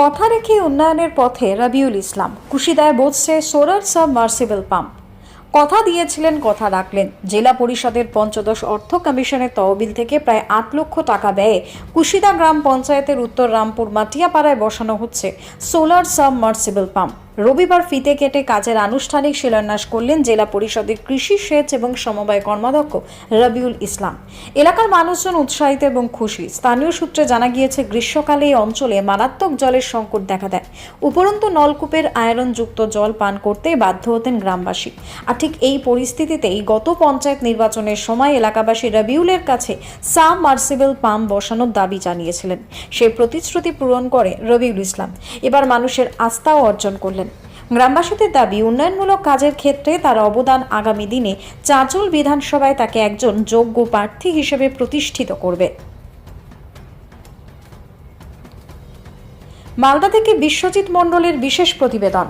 কথা রেখে উন্নয়নের পথে রবিউল ইসলাম। কুশিদায় বসছে সোলার সাবমার্সিবল পাম্প। কথা দিয়েছিলেন, কথা রাখলেন। জেলা পরিষদের পঞ্চদশ অর্থ কমিশনের তহবিল থেকে প্রায় আট লক্ষ টাকা ব্যয়ে কুশিদা গ্রাম পঞ্চায়েতের উত্তর রামপুর মাটিয়াপাড়ায় বসানো হচ্ছে সোলার সাবমার্সিবল পাম্প। রবিবার ফিতে কেটে কাজের আনুষ্ঠানিক শিলান্যাস করলেন জেলা পরিষদের কৃষি সেচ এবং সমবায় কর্মাধ্যক্ষ রবিউল ইসলাম। এলাকার মানুষজন উৎসাহিত এবং খুশি। স্থানীয় সূত্রে জানা গিয়েছে, গ্রীষ্মকালে এই অঞ্চলে মারাত্মক জলের সংকট দেখা দেয়। উপরন্তু নলকূপের আয়রনযুক্ত জল পান করতে বাধ্য হতেন গ্রামবাসী। আর ঠিক এই পরিস্থিতিতেই গত পঞ্চায়েত নির্বাচনের সময় এলাকাবাসী রবিউলের কাছে সাম সাবমার্সিবল পাম্প বসানোর দাবি জানিয়েছিলেন। সেই প্রতিশ্রুতি পূরণ করে রবিউল ইসলাম। এবার মানুষের আস্থাও অর্জন করলেন। গ্রামবাসীদের দাবি উন্নয়নমূলক কাজের ক্ষেত্রে তার অবদান আগামী দিনে চাঁচল বিধানসভায় তাকে একজন যোগ্য প্রার্থী হিসেবে প্রতিষ্ঠিত করবে। মালদা থেকে বিশ্বজিৎ মণ্ডলের বিশেষ প্রতিবেদন।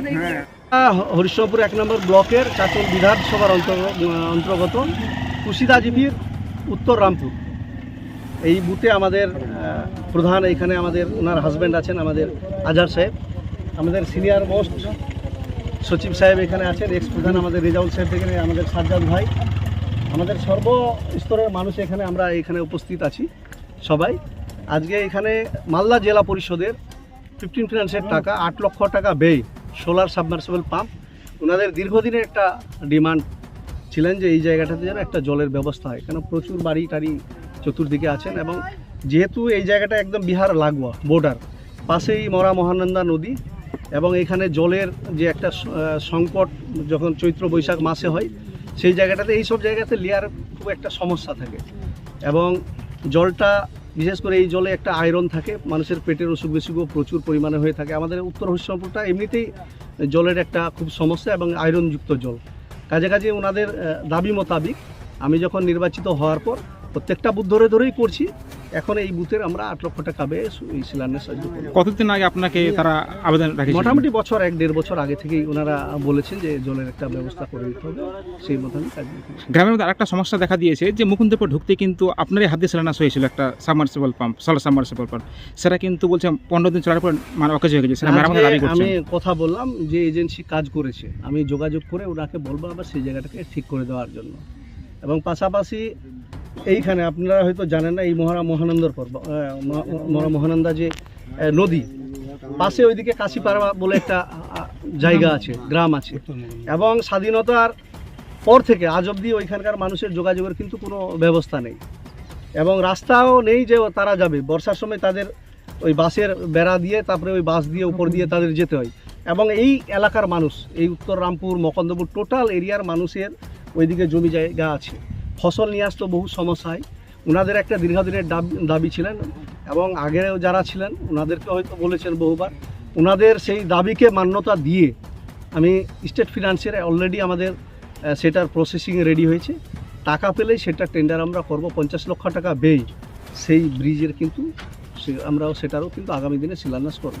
আহ, হরিশ্চন্দ্রপুর এক নম্বর ব্লকের চাচল বিধানসভার অন্তর্গ- অন্তর্গত কুশিদাজীবীর উত্তর রামপুর। এই বুথে আমাদের প্রধান এখানে আমাদের, ওনার হাজব্যান্ড আছেন আমাদের আজহার সাহেব। আমাদের সিনিয়র মোস্ট সচিব সাহেব এখানে আছেন এক্স প্রধান আমাদের রেজাউল সাহেব এখানে, আমাদের সাজ্জাদ ভাই। আমাদের সর্ব স্তরের মানুষ এখানে আমরা এখানে উপস্থিত আছি, সবাই। আজকে এখানে মালদা জেলা পরিষদের ফিফটিন ফিনান্সের টাকা, আট লক্ষ টাকা ব্যয়। সোলার সাবমার্সিবল পাম্প, ওনাদের দীর্ঘদিনের একটা ডিমান্ড ছিলেন যে এই জায়গাটাতে যেন একটা জলের ব্যবস্থা হয়। কেন প্রচুর বাড়ি টাড়ি চতুর্দিকে আছেন এবং যেহেতু এই জায়গাটা একদম বিহার লাগোয়া বর্ডার পাশেই মরা মহানন্দা নদী এবং এখানে জলের যে একটা সংকট যখন চৈত্র বৈশাখ মাসে হয়, সেই জায়গাটাতে এই সব জায়গাতে লেয়ার খুব একটা সমস্যা থাকে। এবং জলটা বিশেষ করে এই জলে একটা আয়রন থাকে, মানুষের পেটের অসুখ বিসুখও প্রচুর পরিমাণে হয়ে থাকে। আমাদের উত্তর হরিশ্চন্দ্রপুরটা এমনিতেই জলের একটা খুব সমস্যা এবং আয়রনযুক্ত জল। কাজে কাজে ওনাদের দাবি মোতাবিক আমি যখন নির্বাচিত হওয়ার পর প্রত্যেকটা বুধ ধরে ধরেই করছি এখন এই বুথের আমরা আট লক্ষ টাকা ব্যয়ে এই শিলান্যাস করব। কতদিন আগে আপনাকে তারা আবেদন রাখেছিল মোটামুটি বছর এক দেড় বছর আগে থেকেই ওনারা বলেছেন যে জলের একটা ব্যবস্থা করে দিতে হবে সেই মতনই কাজ গ্রামের মধ্যে আরেকটা সমস্যা দেখা দিয়েছে যে মুকুন্দপুর ঢুকতে কিন্তু আপনারই হাতে শিলান্যাস হয়েছিল একটা submersible pump solar submersible pump সেটা কিন্তু বলছে পনেরো দিন চলার পর মানে অকেজ হয়ে গেছে সেটা মেরামতের দাবি করছে আমি কথা বললাম যে এজেন্সি কাজ করেছে আমি যোগাযোগ করে ওনাকে বলব আবার সেই জায়গাটাকে ঠিক করে দেওয়ার জন্য। এবং পাশাপাশি এইখানে আপনারা হয়তো জানেন না এই মহারা মহানন্দর পর্ব মহারা মহানন্দা যে নদী পাশে ওইদিকে কাশিপাড়া বলে একটা জায়গা আছে গ্রাম আছে। এবং স্বাধীনতার পর থেকে আজ অবধি ওইখানকার মানুষের যোগাযোগের কিন্তু কোনো ব্যবস্থা নেই। এবং রাস্তাও নেই যে তারা যাবে। বর্ষার সময় তাদের ওই বাসের বেড়া দিয়ে তারপরে ওই বাস দিয়ে উপর দিয়ে তাদের যেতে হয়। এবং এই এলাকার মানুষ এই উত্তর রামপুর মকন্দপুর টোটাল এরিয়ার মানুষের ওইদিকে জমি জায়গা আছে। ফসল নিয়ে আসতো বহু সমস্যায়। ওনাদের একটা দীর্ঘদিনের দাবি ছিলেন এবং আগেও যারা ছিলেন ওনাদেরকে হয়তো বলেছেন বহুবার ওনাদের সেই দাবিকে মান্যতা দিয়ে আমি স্টেট ফিনান্সের অলরেডি আমাদের সেটার প্রসেসিং রেডি হয়েছে। টাকা পেলেই সেটা টেন্ডার আমরা করব, পঞ্চাশ লক্ষ টাকা ব্যয়। সেই ব্রিজের কিন্তু আমরাও সেটারও কিন্তু আগামী দিনে শিলান্যাস করব।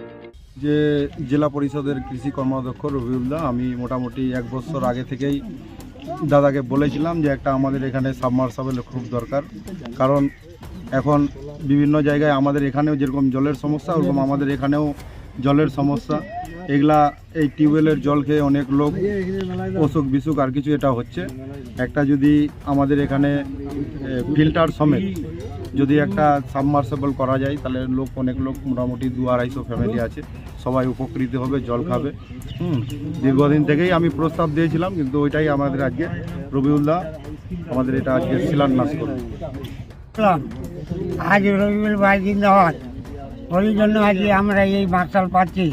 যে জেলা পরিষদের কৃষি কর্মাধ্যক্ষ রবিউল্লাহ, আমি মোটামুটি এক বছর আগে থেকেই দাদাকে বলেছিলাম যে একটা আমাদের এখানে সাবমার্সাবেল খুব দরকার। কারণ এখন বিভিন্ন জায়গায় আমাদের এখানেও যেরকম জলের সমস্যা, ওরকম আমাদের এখানেও জলের সমস্যা। এগুলা, এই টিউবওয়েলের জল খেয়ে অনেক লোক অসুখ বিসুখ আর কিছু এটা হচ্ছে। একটা যদি আমাদের এখানে ফিল্টার সমেত যদি একটা সাবমার্সেবল করা যায়, তাহলে লোক, অনেক লোক মোটামুটি দু আড়াইশো ফ্যামিলি আছে। সবাই উপকৃত হবে জল খাবে। হুম দীর্ঘদিন থেকেই আমি প্রস্তাব দিয়েছিলাম কিন্তু ওইটাই আমাদের আজকে রবিউল্লাহ আমাদের এটা আজকে শিলান্যাস করবে। আজ রবিউল ভাই জিন্দাবাদ। ওই জন্য আজকে আমরা এই মার্শাল পাচ্ছি।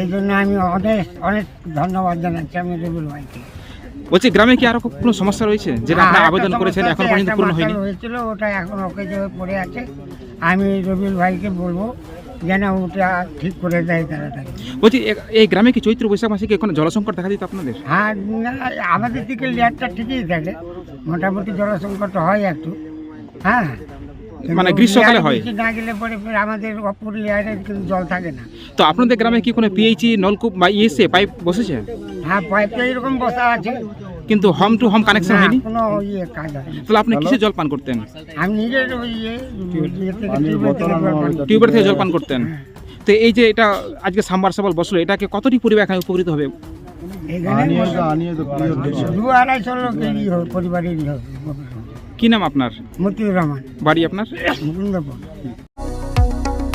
এই জন্য আমি অনেক অনেক ধন্যবাদ জানাচ্ছি আমি রবিউল ভাইকে। বলছি গ্রামে কি আরও কোনো সমস্যা রয়েছে যেটা হ্যাঁ, আবেদন করেছেন এখন পর্যন্ত পূর্ণ হয়নি? হয়েছিল ওটা এখন ওকে যে পড়ে আছে আমি রবিউল ভাইকে বলব যেন ওটা ঠিক করে দেয় তাড়াতাড়ি। বলছি এ- এই গ্রামে কি চৈত্র বৈশাখ মাসে কি কোনো জলসংকট দেখা দিত আপনাদের? হ্যাঁ না, আমাদের দিকে লেয়ারটা ঠিকই থাকে। মোটামুটি জলসংকট হয় একটু। হ্যাঁ। মানে গ্রীষ্মকালে হয়? না গেলে পরে ফের আমাদের অপর লেয়ারে কিন্তু জল থাকে না। তো আপনাদের গ্রামে কি কোনো পিএইচি নলকূপ বা ইএসএ পাইপ বসেছে? হ্যাঁ পাইপ তো এরকম বসা আছে। কিন্তু হোম টু হোম কানেকশন হয়নি? কোনো ইয়ে কাজ হয় তাহলে আপনি কিসে জল পান করতেন? আমি নিজের ইয়ে থেকে জল পান টিউবের থেকে জল পান করতেন। তো এই যে এটা আজকে সাবমার্সাবল বসল এটাকে কতটি পরিবার এখানে উপকৃত হবে? কি নাম আপনার? মতিউর রহমান। বাড়ি আপনার?